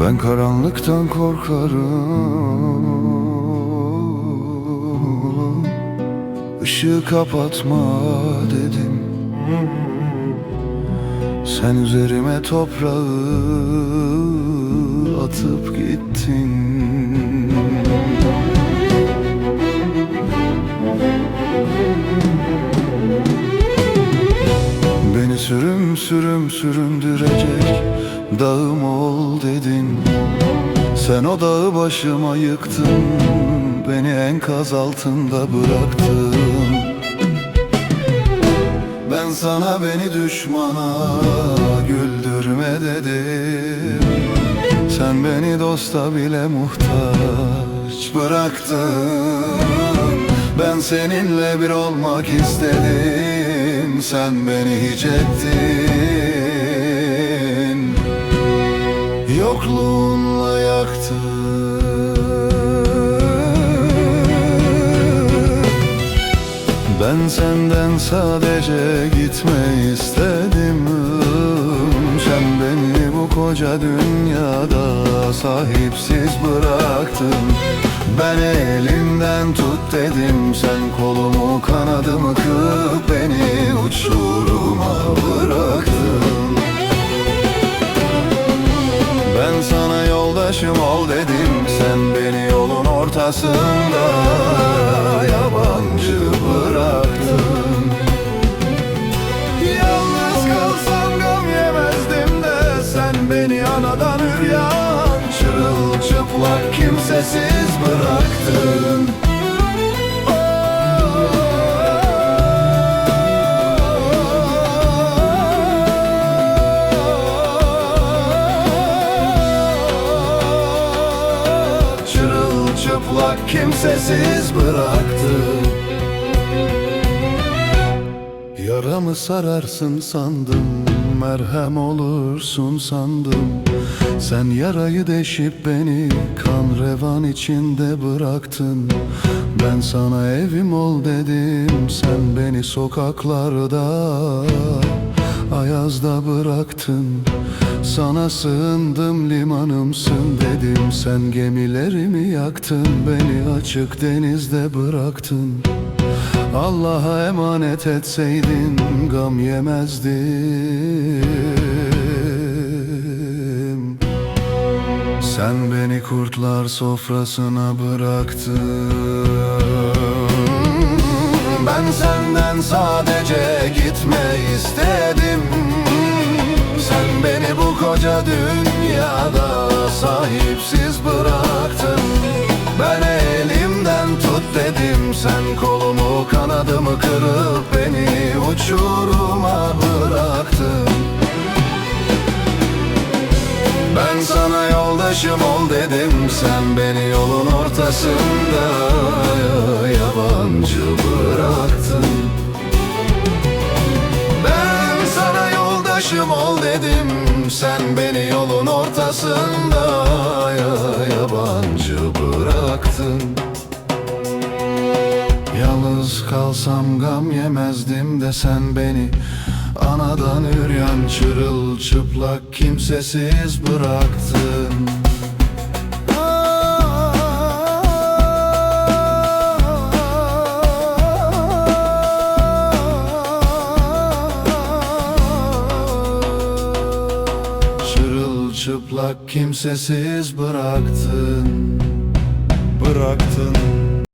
Ben karanlıktan korkarım. Işığı kapatma dedim. Sen üzerime toprağı atıp gittin. Beni sürüm sürüm süründürecek dağım ol dedin. Sen o dağı başıma yıktın Beni enkaz altında bıraktın. Ben sana beni düşmana güldürme dedim. Sen beni dosta bile muhtaç bıraktın. Ben seninle bir olmak istedim Sen beni hiç ettin. Yokluğunla yaktın. Ben senden sadece gitme istedim. Sen beni bu koca dünyada sahipsiz bıraktın. Ben elimden tut dedim Sen kolumu kanadımı kırıp ol dedim Sen beni yolun ortasında Yabancı bıraktın. Yalnız kalsam gam yemezdim de Sen beni anadan üryan Çırılçıplak kimsesiz bıraktın Çırılçıplak kimsesiz bıraktı. Yaramı sararsın sandım Merhem olursun sandım. Sen yarayı deşip beni Kan revan içinde bıraktın. Ben sana evim ol dedim Sen beni sokaklarda Ayazda bıraktın. Sana sığındım limanımsın dedim. Sen gemilerimi yaktın Beni açık denizde bıraktın. Allah'a emanet etseydin Gam yemezdim Sen beni kurtlar sofrasına bıraktın. Ben senden sadece gitme istedim koca dünyada sahipsiz bıraktın. Ben elimden tut dedim Sen kolumu kanadımı kırıp beni uçuruma bıraktın. Ben sana yoldaşım ol dedim Sen beni yolun ortasında Yabancı bıraktın. Ben sana yoldaşım ol dedim Sen beni yolun ortasında Yabancı bıraktın. Yalnız kalsam gam yemezdim de sen beni Anadan üryan çırılçıplak kimsesiz bıraktın Çırılçıplak kimsesiz bıraktın. Bıraktın